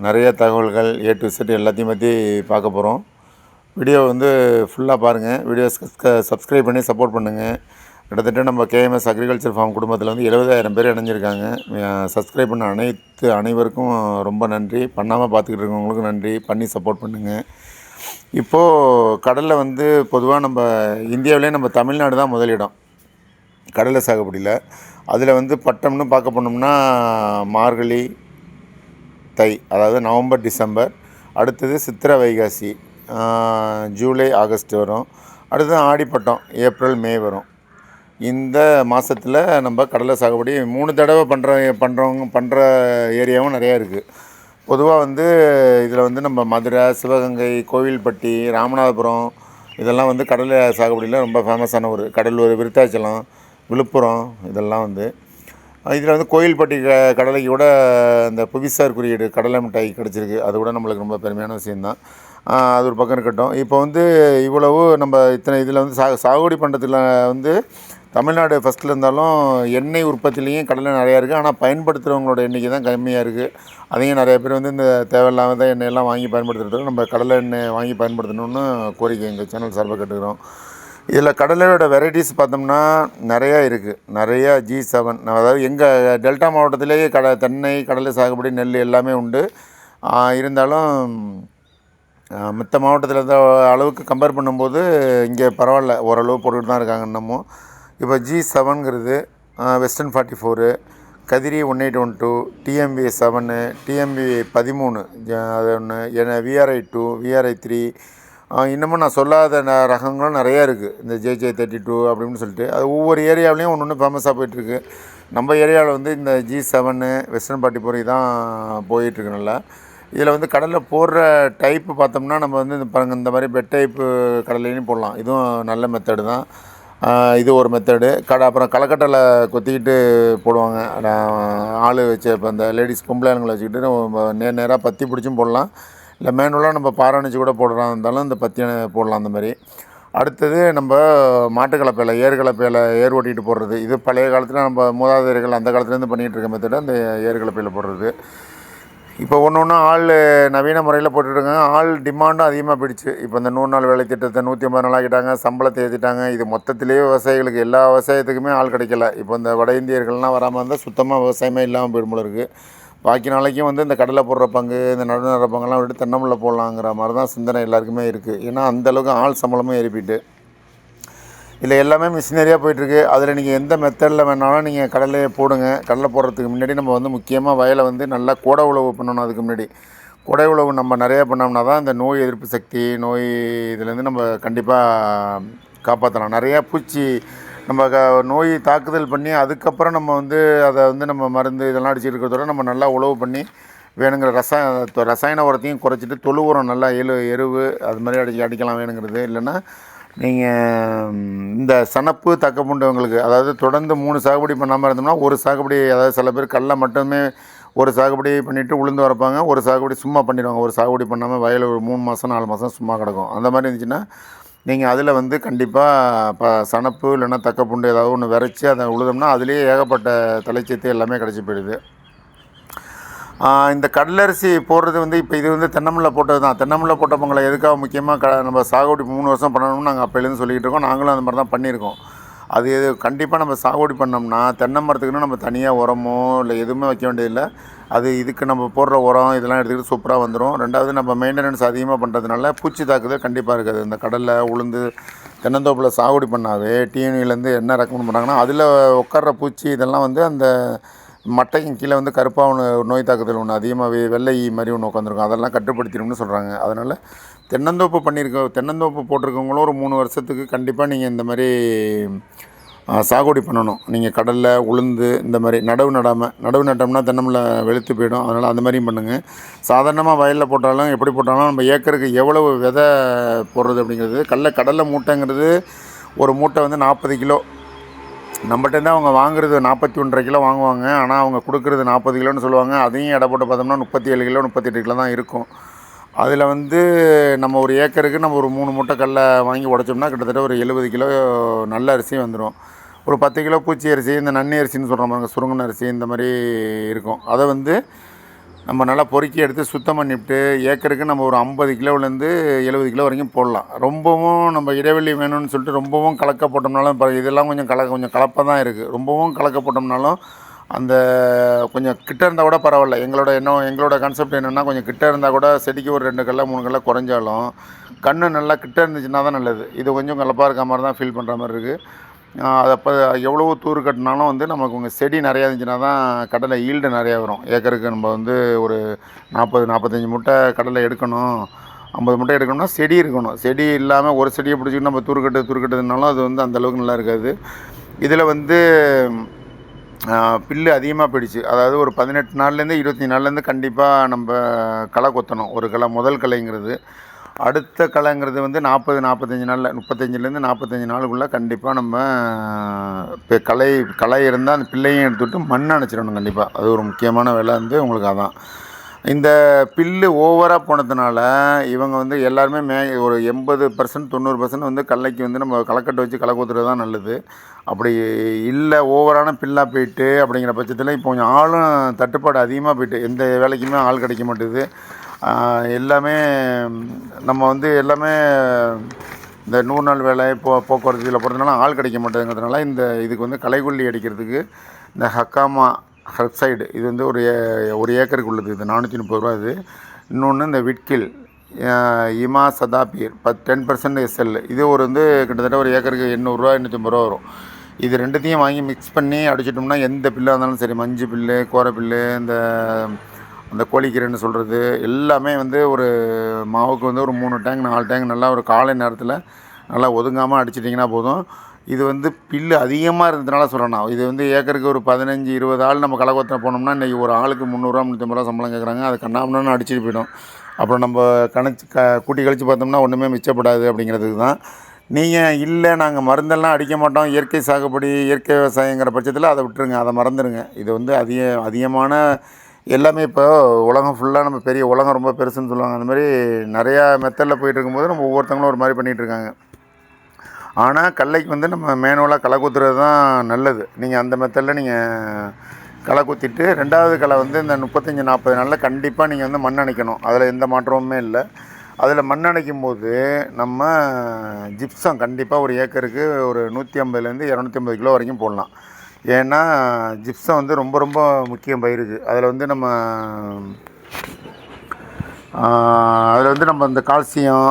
நிறைய தகவல்கள் A to set எல்லாத்தையும் பற்றி பார்க்க போகிறோம் வீடியோ வந்து ஃபுல்லாக பாருங்கள் வீடியோ சப்ஸ்கிரைப் பண்ணி சப்போர்ட் பண்ணுங்கள் கிட்டத்தட்ட நம்ம கேஎம்எஸ் அக்ரிகல்ச்சர் ஃபார்ம் குடும்பத்தில் வந்து எழுபதாயிரம் பேர் இணைஞ்சிருக்காங்க. சப்ஸ்கிரைப் பண்ண அனைத்து அனைவருக்கும் ரொம்ப நன்றி. பண்ணாமல் பார்த்துக்கிட்டு இருக்கவங்களுக்கும் நன்றி. பண்ணி சப்போர்ட் பண்ணுங்கள் இப்போது கடலில் வந்து பொதுவாக நம்ம இந்தியாவிலே நம்ம தமிழ்நாடு தான் முதலிடம். கடலை சாகுபடியில். அதில் வந்து பட்டம்னு பார்க்க போனோம்னா மார்கழி தை அதாவது நவம்பர் டிசம்பர். அடுத்தது சித்திரை வைகாசி ஜூலை ஆகஸ்ட் வரும். அடுத்தது ஆடிப்பட்டம் ஏப்ரல் மே வரும். இந்த மாதத்தில் நம்ம கடலை சாகுபடி மூணு தடவை பண்ணுற பண்ணுறவங்க பண்ணுற ஏரியாவும் நிறையா இருக்குது பொதுவாக வந்து இதில் வந்து நம்ம மதுரை சிவகங்கை கோவில்பட்டி ராமநாதபுரம் இதெல்லாம் வந்து கடலை சாகுபடியில் ரொம்ப ஃபேமஸான ஒரு கடலூர் விருத்தாச்சலம் விழுப்புரம் இதெல்லாம் வந்து இதில் வந்து கோயில்பட்டி க கடலைக்கு கூட இந்த புவிசார் குறியீடு கடலை மிட்டாய் கிடச்சிருக்கு. அது கூட நம்மளுக்கு ரொம்ப பெருமையான விஷயந்தான் அது ஒரு பக்கம் இருக்கட்டும். இப்போ வந்து இவ்வளவு நம்ம இத்தனை இதில் வந்து சா சாகுபடி பண்ணுறதுல வந்து தமிழ்நாடு ஃபஸ்ட்டில் இருந்தாலும் எண்ணெய் உற்பத்திலையும் கடலை நிறையா இருக்குது ஆனால் பயன்படுத்துகிறவங்களோட எண்ணிக்கை தான் கம்மியாக இருக்குது அதையும் நிறைய பேர் வந்து இந்த தேவையில்லாத எண்ணெயெல்லாம் வாங்கி பயன்படுத்துகிறதுக்கு நம்ம கடலை எண்ணெய் வாங்கி பயன்படுத்தணும்னு கோரிக்கை எங்கள் சேனல் சார்பாக கேட்டுக்கிறோம். இதில் கடலையோட வெரைட்டிஸ் பார்த்தோம்னா நிறையா இருக்குது. நிறையா ஜி செவன் அதாவது எங்கள் டெல்டா மாவட்டத்திலேயே கட தென்னை கடலை சாகுபடி நெல் எல்லாமே உண்டு. இருந்தாலும் மற்ற மாவட்டத்தில் இருந்த அளவுக்கு கம்பேர் பண்ணும்போது இங்கே பரவாயில்ல. ஓரளவு போட்டுக்கிட்டு தான் இருக்காங்க இன்னமும். இப்போ G செவனுங்கிறது western forty four Kadiri one eight one two T M V seven T M V பதிமூணு அது ஒன்று என விஆர்ஐ டூ விஆர்ஐ த்ரீ இன்னமும் நான் சொல்லாத ந- ரகங்களும் நிறையா இருக்குது இந்த ஜேஜே தேர்ட்டி டூ அப்படின்னு சொல்லிட்டு. அது ஒவ்வொரு ஏரியாவிலையும் ஒன்று ஒன்று ஃபேமஸாக போயிட்டுருக்கு. நம்ம ஏரியாவில் வந்து இந்த ஜி செவனு வெஸ்டர்ன் பாட்டி போய் தான் போயிட்டுருக்கு நல்லா. இதில் வந்து கடலில் போடுற டைப்பு பார்த்தோம்னா நம்ம வந்து இந்த பாருங்க இந்த மாதிரி பெட் டைப்பு கடலையும் போடலாம். இதுவும் நல்ல மெத்தடு தான். இது ஒரு மெத்தடு கடை அப்புறம் கலக்கட்டலை கொத்திக்கிட்டு போடுவாங்க. ஆள் வச்சு இப்போ அந்த லேடிஸ் பொம்பளை ஆளுங்களை வச்சுக்கிட்டு நேர் நேராக பத்தி பிடிச்சும் போடலாம். இல்லை மேனுவலாக நம்ம பாராணிச்சு கூட போடுறதா இருந்தாலும் இந்த பத்தியான போடலாம் அந்த மாதிரி. அடுத்தது நம்ம மாட்டுக்கலப்பையில் ஏர்கலப்பையில் ஏர் ஓட்டிகிட்டு போடுறது. இது பழைய காலத்தில் நம்ம மூதாதையர்கள் அந்த காலத்துலேருந்து பண்ணிகிட்டு இருக்க மெத்தட் அந்த ஏர்கலப்பையில் போடுறது. இப்போ ஒன்று ஒன்று ஆள் நவீன முறையில் போட்டுட்ருக்காங்க ஆள் டிமாண்டும் அதிகமாக போயிடுச்சு. இப்போ இந்த நூறு நாள் வேலை திட்டத்தை நூற்றி ஐம்பது நாள் ஆக்கிட்டாங்க. சம்பளத்தை ஏற்றிட்டாங்க இது மொத்தத்திலேயே விவசாயிகளுக்கு எல்லா விவசாயத்துக்குமே ஆள் கிடைக்கல. இப்போ இந்த வட இந்தியர்கள்லாம் வராமல் இருந்தால் சுத்தமாக விவசாயமே இல்லாமல் போயிடும் போல இருக்குது பாக்கி நாளைக்கும் வந்து இந்த கடலை போடுற பங்கு இந்த நடுநடுற பங்கெல்லாம் விட்டு தென்னம்பிள்ளை போடலாங்கிற மாதிரி தான் சிந்தனை எல்லாருக்குமே இருக்குது ஏன்னா அந்தளவுக்கு ஆள் சம்பளமும் ஏறிப்பிட்டு இதில் எல்லாமே மிஷினரியாக போயிட்டுருக்கு. அதில் நீங்கள் எந்த மெத்தடில் வேணாலும் நீங்கள் கடலையை போடுங்க. கடலை போடுறதுக்கு முன்னாடி நம்ம வந்து முக்கியமாக வயலை வந்து நல்லா கோடை உழவு பண்ணணும் அதுக்கு முன்னாடி. கொடை உழவு நம்ம நிறையா பண்ணோம்னா தான் இந்த நோய் எதிர்ப்பு சக்தி நோய் இதுலேருந்து நம்ம கண்டிப்பாக காப்பாற்றலாம் நிறையா பூச்சி நம்ம க நோய் தாக்குதல் பண்ணி அதுக்கப்புறம் நம்ம வந்து அதை வந்து நம்ம மருந்து இதெல்லாம் அடிச்சுட்டு இருக்கிறதோட நம்ம நல்லா உழவு பண்ணி வேணுங்கிற ரசாயன ரசாயன உரத்தையும் குறைச்சிட்டு தொழு உரம் நல்லா எரு எருவு அது மாதிரி அடிச்சு அடிக்கலாம் வேணுங்கிறது. இல்லைன்னா நீங்கள் இந்த சனப்பு தக்கப்புண்டவங்களுக்கு அதாவது தொடர்ந்து மூணு சாகுபடி பண்ணாமல் இருந்தோம்னா ஒரு சாகுபடி அதாவது சில பேர் கடலை மட்டுமே ஒரு சாகுபடி பண்ணிவிட்டு உளுந்து வரப்பாங்க ஒரு சாகுபடி சும்மா பண்ணிடுவாங்க. ஒரு சாகுபடி பண்ணாமல் வயல் ஒரு மூணு மாதம் நாலு மாதம் சும்மா கிடக்கும். அந்த மாதிரி இருந்துச்சுன்னா நீங்கள் அதில் வந்து கண்டிப்பாக இப்போ சணப்பு இல்லைன்னா தக்கப்புண்டு ஏதாவது ஒன்று விரைச்சி அதை உழுதோம்னா அதுலேயே ஏகப்பட்ட தலைச்சத்து எல்லாமே கிடச்சி போயிடுது. இந்த கடலரிசி போடுறது வந்து இப்போ இது வந்து தென்னமில்ல போட்டது தான். தென்னமலை போட்ட பொங்கலை எதுக்காக முக்கியமாக க நம்ம சாகுபடி மூணு வருஷம் பண்ணணும்னு நாங்கள் அப்போலேருந்து சொல்லிக்கிட்டு இருக்கோம். நாங்களும் அந்த மாதிரி தான் பண்ணியிருக்கோம். அது எது கண்டிப்பாக நம்ம சாகுபடி பண்ணோம்னா தென்னை மரத்துக்குன்னு நம்ம தனியாக உரமோ இல்லை எதுவுமே வைக்க வேண்டியதில்லை. அது இதுக்கு நம்ம போடுற உரம் இதெல்லாம் எடுத்துக்கிட்டு சூப்பராக வந்துடும் ரெண்டாவது நம்ம மெயின்டெனன்ஸ் அதிகமாக பண்ணுறதுனால பூச்சி தாக்குதல் கண்டிப்பாக இருக்காது. இந்த கடலை உளுந்து தென்னந்தோப்பில் சாகுபடி பண்ணாவே டிஎன்இலேருந்து என்ன ரெக்கமெண்ட் பண்ணுறாங்கன்னா அதில் உட்கார்ற பூச்சி இதெல்லாம் வந்து அந்த மட்டைக்கும் கீழே வந்து கருப்பாக ஒன்று நோய் தாக்குதல் ஒன்று அதிகமாக வெள்ளை ஈ மாதிரி ஒன்று உட்காந்துருக்கும் அதெல்லாம் கட்டுப்படுத்திடும்னு சொல்கிறாங்க அதனால் தென்னந்தோப்பு பண்ணியிருக்க தென்னந்தோப்பு போட்டிருக்கவங்களும் ஒரு மூணு வருஷத்துக்கு கண்டிப்பாக நீங்கள் இந்த மாதிரி சாகுபடி பண்ணணும். நீங்கள் கடலில் உளுந்து இந்த மாதிரி நடவு நடாமல் நடவு நட்டோம்னா தென்னமில்ல வெளுத்து போயிடும். அதனால் அந்த மாதிரியும் பண்ணுங்கள் சாதாரணமாக வயலில் போட்டாலும் எப்படி போட்டாலும் நம்ம ஏக்கருக்கு எவ்வளவு விதை போடுறது அப்படிங்கிறது கடல கடலை மூட்டைங்கிறது ஒரு மூட்டை வந்து நாற்பது கிலோ நம்மகிட்ட அவங்க வாங்குறது நாற்பத்தி ஒன்றரை கிலோ வாங்குவாங்க. ஆனால் அவங்க கொடுக்குறது நாற்பது கிலோன்னு சொல்லுவாங்க. அதையும் எடை போட்டு பார்த்தோம்னா முப்பத்தி ஏழு கிலோ முப்பத்தெட்டு கிலோ தான் இருக்கும். அதில் வந்து நம்ம ஒரு ஏக்கருக்கு நம்ம ஒரு மூணு மூட்டை கடலை வாங்கி உடைச்சோம்னா கிட்டத்தட்ட ஒரு எழுபது கிலோ நல்ல அரிசி வந்துடும் ஒரு பத்து கிலோ பூச்சி அரிசி இந்த நன்னி அரிசின்னு சொல்கிறோம் பாருங்க சுருங்கன அரிசி இந்த மாதிரி இருக்கும். அதை வந்து நம்ம நல்லா பொறுக்கி எடுத்து சுத்தம் பண்ணிவிட்டு ஏக்கருக்கு நம்ம ஒரு ஐம்பது கிலோலேருந்து எழுபது கிலோ வரைக்கும் போடலாம். ரொம்பவும் நம்ம இடைவெளி வேணும்னு சொல்லிட்டு ரொம்பவும் கலக்க போட்டோம்னாலும் இப்போ இதெல்லாம் கொஞ்சம் கல கொஞ்சம் கலப்பாக தான் இருக்குது ரொம்பவும் கலக்க போட்டோம்னாலும் அந்த கொஞ்சம் கிட்ட இருந்தால் கூட பரவாயில்ல. எங்களோட என்ன எங்களோட கான்செப்ட் என்னென்னா கொஞ்சம் கிட்ட இருந்தால் கூட செடிக்கு ஒரு ரெண்டு கல்ல மூணு கல்ல குறைஞ்சாலும் கண்ணு நல்லா கிட்ட இருந்துச்சுன்னா தான் நல்லது. இது கொஞ்சம் கலப்பாக இருக்க மாதிரி தான் ஃபீல் பண்ணுற மாதிரி இருக்குது அதை அப்போ எவ்வளவோ தூர் கட்டினாலும் வந்து நமக்கு உங்கள் செடி நிறையா இருந்துச்சுன்னா தான் கடலை ஈல்டு நிறையா வரும். ஏக்கருக்கு நம்ம வந்து ஒரு நாற்பது நாற்பத்தஞ்சி மூட்டை கடலை எடுக்கணும். ஐம்பது மூட்டை எடுக்கணும்னா செடி இருக்கணும். செடி இல்லாமல் ஒரு செடியை பிடிச்சிக்கிட்டு நம்ம தூர்க்கட்டு தூர்க்கட்டுனாலும் அது வந்து அந்தளவுக்கு நல்லா இருக்காது. இதில் வந்து பில்லு அதிகமாக போயிடுச்சு. அதாவது ஒரு பதினெட்டு நாள்லேருந்து இருபத்தி நாள்லேருந்து கண்டிப்பாக நம்ம களை கொத்தணும். ஒரு களை முதல் களைங்கிறது அடுத்த களைங்கிறது வந்து நாற்பது நாற்பத்தஞ்சு நாளில் முப்பத்தஞ்சுலேருந்து நாற்பத்தஞ்சு நாளுக்குள்ளே கண்டிப்பாக நம்ம இப்போ களை களை இருந்தால் அந்த பிள்ளையும் எடுத்துவிட்டு மண் அணைச்சிடணும் கண்டிப்பாக அது ஒரு முக்கியமான வேலை வந்து உங்களுக்கு அதான். இந்த பில்லு ஓவராக போனதுனால இவங்க வந்து எல்லாருமே மே ஒரு எண்பது பர்சன்ட் தொண்ணூறு பர்சன்ட் வந்து கல்லைக்கு வந்து நம்ம களைக்கட்டை வச்சு களை ஊற்றுறது தான் நல்லது. அப்படி இல்லை ஓவரான பில்லாக போயிட்டு அப்படிங்கிற பட்சத்தில் இப்போ கொஞ்சம் ஆளும் தட்டுப்பாடு அதிகமாக போயிட்டு எந்த வேலைக்குமே ஆள் கிடைக்க மாட்டேது. எல்லாமே நம்ம வந்து எல்லாமே இந்த நூறு நாள் வேலை போ போக்குவரத்து இதில் போகிறதுனால ஆள் கிடைக்க மாட்டேங்கிறதுனால இந்த இதுக்கு வந்து களைக்கொல்லி அடிக்கிறதுக்கு இந்த ஹக்காமா ஹெர்ப்சைடு இது வந்து ஒரு ஏ- ஒரு ஏக்கருக்கு உள்ளது இது நானூற்றி முப்பது ரூபா இது. இன்னொன்று இந்த விட்கில் இமா சதாபீர் பத் டென் பர்சன்ட் எஸ்எல் இது ஒரு வந்து கிட்டத்தட்ட ஒரு ஏக்கருக்கு எண்ணூறுரூவா எண்ணூற்றம்பது ரூபா வரும். இது ரெண்டுத்தையும் வாங்கி மிக்ஸ் பண்ணி அடிச்சிட்டோம்னா எந்த பில்லாக இருந்தாலும் சரி மஞ்சள் பில்லு கோரை பில்லு இந்த அந்த கோழிக்கீரைன்னு சொல்கிறது எல்லாமே வந்து ஒரு மாவுக்கு வந்து ஒரு மூணு டேங்க் நாலு டேங்க் நல்லா ஒரு காலை நேரத்தில் நல்லா ஒதுங்காமல் அடிச்சிட்டிங்கன்னா போதும். இது வந்து பில்லு அதிகமாக இருந்ததுனால சொல்கிறேன் நான். இது வந்து ஏக்கருக்கு ஒரு பதினஞ்சு இருபது ஆள் நம்ம களை போனோம்னா இன்றைக்கி ஒரு ஆளுக்கு முந்நூறுரூவா முந்நூற்றம்பது ரூபா சம்பளம் கேட்குறாங்க அது கண்ணாமண்ணு அடிச்சிட்டு போயிடும். அப்புறம் நம்ம கணச்சு க கூட்டி கழித்து பார்த்தோம்னா ஒன்றுமே மிச்சப்படாது அப்படிங்கிறதுக்கு தான். நீங்கள் இல்லை நாங்கள் மருந்தெல்லாம் அடிக்க மாட்டோம். இயற்கை சாகுபடி இயற்கை விவசாயங்கிற பட்சத்தில் அதை விட்டுருங்க. அதை மறந்துடுங்க இது வந்து அதிக அதிகமான எல்லாமே இப்போ உலகம் ஃபுல்லாக நம்ம பெரிய உலகம் ரொம்ப பெருசுன்னு சொல்லுவாங்க. அந்த மாதிரி நிறையா மெத்தடில் போயிட்டு இருக்கும்போது நம்ம ஒவ்வொருத்தங்களும் ஒரு மாதிரி பண்ணிகிட்டு இருக்காங்க. ஆனால் கல்லைக்கு வந்து நம்ம மேனுவலாக களை குத்துறது தான் நல்லது. நீங்கள் அந்த மெத்தடில் நீங்கள் களை குத்திட்டு ரெண்டாவது களை வந்து இந்த முப்பத்தஞ்சு நாற்பது நாளில் கண்டிப்பாக நீங்கள் வந்து மண் அணைக்கணும். அதில் எந்த மாற்றமுமே இல்லை. அதில் மண் அணைக்கும் போது நம்ம ஜிப்சம் கண்டிப்பாக ஒரு ஏக்கருக்கு ஒரு நூற்றி ஐம்பதுலேருந்து இரநூத்தி ஐம்பது கிலோ வரைக்கும் போடலாம். ஏன்னா ஜிப்சம் வந்து ரொம்ப ரொம்ப முக்கியம் பயிருக்கு. அதில் வந்து நம்ம அதில் வந்து நம்ம இந்த கால்சியம்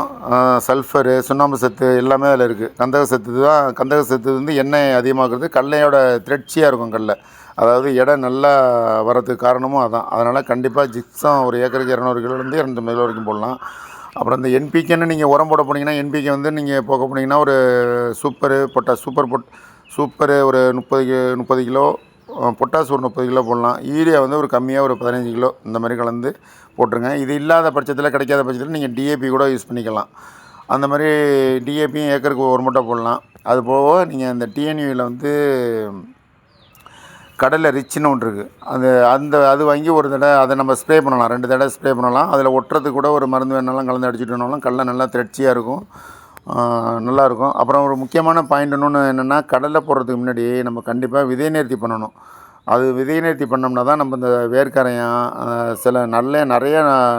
சல்ஃபரு சுண்ணாம்பு சத்து எல்லாமே அதில் இருக்குது கந்தக சத்து தான் கந்தக சத்து வந்து எண்ணெய் அதிகமாகிறது கடலையோட திரட்சியாக இருக்கும் கடலை அதாவது எடை நல்லா வரதுக்கு காரணமும் அதான். அதனால் கண்டிப்பாக ஜிப்சம் ஒரு ஏக்கருக்கு இரநூறு கிலோலேருந்து இரண்டு கிலோ வரைக்கும் போடலாம். அப்புறம் இந்த என்பிகேன்னு நீங்கள் உரம் போட போனீங்கன்னா என்பிகே வந்து நீங்கள் போக போனீங்கன்னா ஒரு சூப்பரு பொட்டா சூப்பர் பொட் சூப்பரு. ஒரு முப்பது கி முப்பது கிலோ பொட்டாஸ் ஒரு முப்பது கிலோ போடலாம். யூரியா வந்து ஒரு கம்மியாக ஒரு பதினஞ்சு கிலோ இந்த மாதிரி கலந்து போட்டுருங்க. இது இல்லாத பட்சத்தில் கிடைக்காத பட்சத்தில் நீங்கள் டிஏபி கூட யூஸ் பண்ணிக்கலாம். அந்த மாதிரி டிஏபியும் ஏக்கருக்கு ஒரு மூட்டை போடலாம். அது போக நீங்கள் அந்த டிஎன்யூவில் வந்து கடலில் ரிச்சுன்னு ஒன்று இருக்குது அது அந்த அது வாங்கி ஒரு தடவை அதை நம்ம ஸ்ப்ரே பண்ணலாம். ரெண்டு தடவை ஸ்ப்ரே பண்ணலாம். அதில் ஒட்டுறதுக்கு கூட ஒரு மருந்து வேணாலும் கலந்து அடிச்சுட்டோம்னாலும் கடலை நல்லா திரட்சியாக இருக்கும். நல்லாயிருக்கும். அப்புறம் ஒரு முக்கியமான பாயிண்ட் இன்னொன்று என்னென்னா கடலை போடுறதுக்கு முன்னாடி நம்ம கண்டிப்பாக விதை நேர்த்தி பண்ணணும். அது விதை நேர்த்தி பண்ணோம்னா தான் நம்ம இந்த வேர்க்கரையான் சில நல்ல நிறைய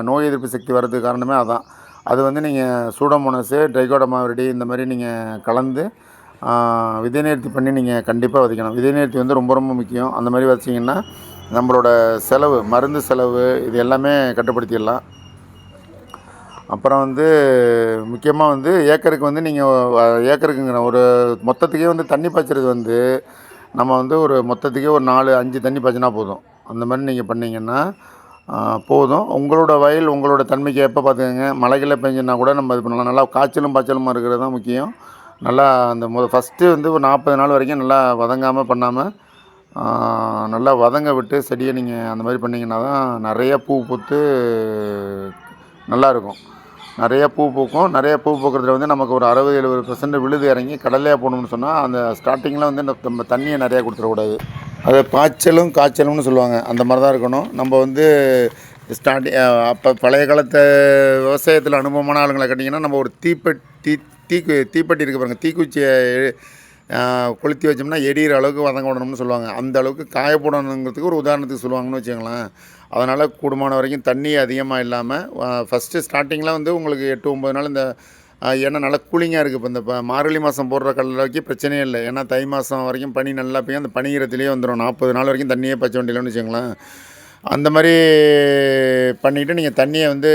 நோய் எதிர்ப்பு சக்தி வர்றதுக்கு காரணமே அதான். அது வந்து நீங்கள் சூடோமோனஸு ட்ரைகோடமாவிரடி இந்த மாதிரி நீங்கள் கலந்து விதை நேர்த்தி பண்ணி நீங்கள் கண்டிப்பாக விதைக்கணும். விதை நேர்த்தி வந்து ரொம்ப ரொம்ப முக்கியம். அந்த மாதிரி வச்சிங்கன்னா நம்மளோட செலவு மருந்து செலவு இது எல்லாமே கட்டுப்படுத்திடலாம். அப்புறம் வந்து முக்கியமாக வந்து ஏக்கருக்கு வந்து நீங்கள் ஏக்கருக்குங்கிற ஒரு மொத்தத்துக்கே வந்து தண்ணி பாய்ச்சறது வந்து நம்ம வந்து ஒரு மொத்தத்துக்கே ஒரு நாலு அஞ்சு தண்ணி பாய்ச்சினா போதும். அந்த மாதிரி நீங்கள் பண்ணிங்கன்னா போதும். உங்களோட வயல் உங்களோட தன்மைக்கு எப்போ பார்த்துக்கங்க. மழைகளை பெஞ்சுன்னா கூட நம்ம இது பண்ணலாம். நல்லா காய்ச்சலும் பாய்ச்சலுமா இருக்கிறது தான் முக்கியம். நல்லா அந்த முத ஃபஸ்ட்டு வந்து ஒரு நாற்பது நாள் வரைக்கும் நல்லா வதங்காமல் பண்ணாமல் நல்லா வதங்க விட்டு செடியை நீங்கள் அந்த மாதிரி பண்ணிங்கன்னா தான் நிறைய பூ பூத்து நல்லாயிருக்கும் நிறைய பூ பூக்கும். நிறைய பூ பூக்கிறதுல வந்து நமக்கு ஒரு அறுபது எழுபது பர்சன்ட் விழுது இறங்கி கடலையாக போகணும்னு சொன்னால் அந்த ஸ்டார்டிங்கில் வந்து இந்த நம்ம தண்ணியை நிறையா கொடுத்துடக்கூடாது. அது பாய்ச்சலும் காய்ச்சலும்னு சொல்லுவாங்க. அந்த மாதிரி தான் இருக்கணும். நம்ம வந்து ஸ்டார்டிங் அப்போ பழைய காலத்து விவசாயத்தில் அனுபவமான ஆளுங்களை கேட்டிங்கன்னா நம்ம ஒரு தீப்பெட் தீ தீக்கு தீப்பெட்டி இருக்குது பாருங்கள் தீக்குச்சியை கொளுத்தி வச்சோம்னா எரியிற அளவுக்கு வதங்க விடணும்னு சொல்லுவாங்க. அந்த அளவுக்கு காய போடணுங்கிறதுக்கு ஒரு உதாரணத்துக்கு சொல்லுவாங்கன்னு வச்சுங்களேன் அதனால் கூடுமான வரைக்கும் தண்ணி அதிகமாக இல்லாமல் ஃபஸ்ட்டு ஸ்டார்டிங்கில் வந்து உங்களுக்கு எட்டு ஒம்பது நாள் இந்த ஏன்னா நல்லா கூலிங்காக இருக்குது இப்போ இந்த ப- மார்கழி மாதம் போடுற கடலைக்கு பிரச்சனையே இல்லை. ஏன்னா தை மாதம் வரைக்கும் பனி நல்லா பெய்யும். அந்த பனிகிறத்துலேயே வந்துடும் நாற்பது நாள் வரைக்கும் தண்ணியே பச்சை வேண்டியலன்னு வச்சுங்களேன் அந்த மாதிரி பண்ணிவிட்டு நீங்கள் தண்ணியை வந்து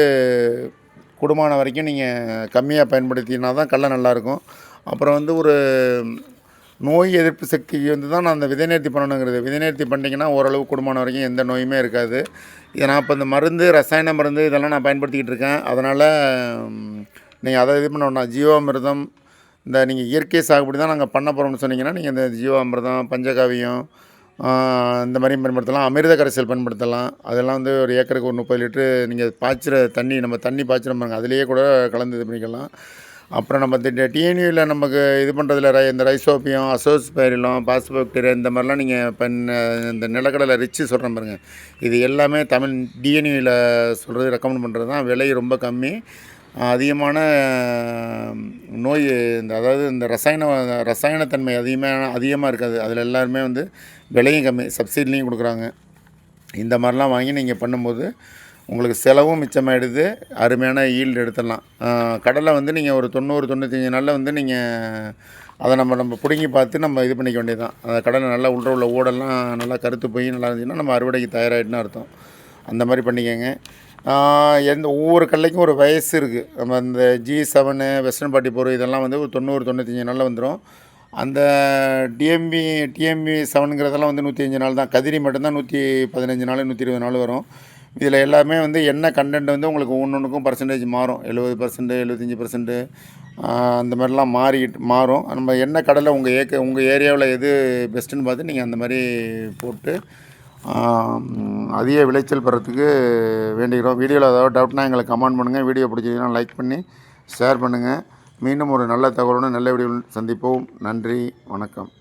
குடுமான வரைக்கும் நீங்கள் கம்மியாக பயன்படுத்தினா தான் கடலை நல்லாயிருக்கும் அப்புறம் வந்து ஒரு நோய் எதிர்ப்பு சக்திக்கு வந்து தான் நான் அந்த விதை நேர்த்தி பண்ணணுங்கிறது. விதை நேர்த்தி பண்ணிட்டீங்கன்னா ஓரளவு குடும்பம் வரைக்கும் எந்த நோயுமே இருக்காது. இதை நான் இப்போ இந்த மருந்து ரசாயன மருந்து இதெல்லாம் நான் பயன்படுத்திக்கிட்டு இருக்கேன். அதனால் நீங்கள் அதை இது பண்ண ஜீவாமிர்தம் இந்த நீங்கள் இயற்கை சாகுபடி தான் நாங்கள் பண்ண போகிறோம்னு சொன்னீங்கன்னா நீங்கள் இந்த ஜீவாமிர்தம் பஞ்சகாவியம் இந்த மாதிரி பயன்படுத்தலாம். அமிர்த கரைசல் பயன்படுத்தலாம். அதெல்லாம் வந்து ஒரு ஏக்கருக்கு ஒரு முப்பது லிட்டரு நீங்கள் பாய்ச்சுற தண்ணி நம்ம தண்ணி பாய்ச்சுறோம் பாருங்கள் அதிலேயே கூட கலந்து இது பண்ணிக்கலாம். அப்புறம் நம்ம டிஎன்யூவில் நமக்கு இது பண்ணுறதுல ரை இந்த ரைசோப்பியம் அசோஸ்பைரிலம் பாஸ்போக்டீரியா இந்த மாதிரிலாம் நீங்கள் பண்ண இந்த நிலக்கடலை ரிச்சு சொல்கிறேன் பாருங்க. இது எல்லாமே தமிழ் டிஎன்யூவில் சொல்கிறது ரெக்கமெண்ட் பண்ணுறது தான். விலை ரொம்ப கம்மி. அதிகமான நோய் இந்த அதாவது இந்த ரசாயன ரசாயனத்தன்மை அதிகமாக அதிகமாக இருக்காது. அதில் எல்லாருமே வந்து விலையும் கம்மி சப்சிடிலையும் கொடுக்குறாங்க. இந்த மாதிரிலாம் வாங்கி நீங்கள் பண்ணும்போது உங்களுக்கு செலவும் மிச்சமாயிடுது அருமையான ஈல்டு எடுத்துடலாம். கடலை வந்து நீங்கள் ஒரு தொண்ணூறு தொண்ணூத்தஞ்சு நாளில் வந்து நீங்கள் அதை நம்ம நம்ம பிடுங்கி பார்த்து நம்ம இது பண்ணிக்க வேண்டியது தான் அந்த கடலை நல்லா உள்ள உள்ள ஓடெல்லாம் நல்லா கருத்து போய் நல்லா இருந்துச்சுன்னா நம்ம அறுவடைக்கு தயாராகிட்டுன்னு அர்த்தம். அந்த மாதிரி பண்ணிக்கோங்க. எந்த ஒவ்வொரு கடலைக்கும் ஒரு வயசு இருக்குது நம்ம இந்த ஜி செவனு வெஸ்டர்ன் பாட்டி போர் இதெல்லாம் வந்து ஒரு தொண்ணூறு தொண்ணூத்தஞ்சு நாளில் வந்துடும் அந்த டிஎம்பி டிஎம்பி செவனுங்கிறதெல்லாம் வந்து நூற்றி அஞ்சு நாள் தான். கதிரி மட்டும்தான் நூற்றி பதினஞ்சு நாள் நூற்றி இருபது நாள் வரும். இதில் எல்லாமே வந்து என்ன கண்டென்ட் வந்து உங்களுக்கு ஒன்று பர்சன்டேஜ் மாறும். எழுபது பர்சன்ட் எழுபத்தஞ்சி பர்சன்ட்டு அந்த மாதிரிலாம் மாறிக்கிட்டு மாறும். நம்ம என்ன கடலை உங்கள் ஏக்க உங்கள் ஏரியாவில் எது பெஸ்ட்டுன்னு பார்த்து நீங்கள் அந்த மாதிரி போட்டு அதிக விளைச்சல் பெறத்துக்கு வேண்டிக்கிறோம். வீடியோவில் ஏதாவது டவுட்னா எங்களுக்கு கமெண்ட் பண்ணுங்கள் வீடியோ பிடிச்சிங்கன்னா லைக் பண்ணி ஷேர் பண்ணுங்கள் மீண்டும் ஒரு நல்ல தகவலோடு நல்ல வீடியோ சந்திப்போம். நன்றி வணக்கம்.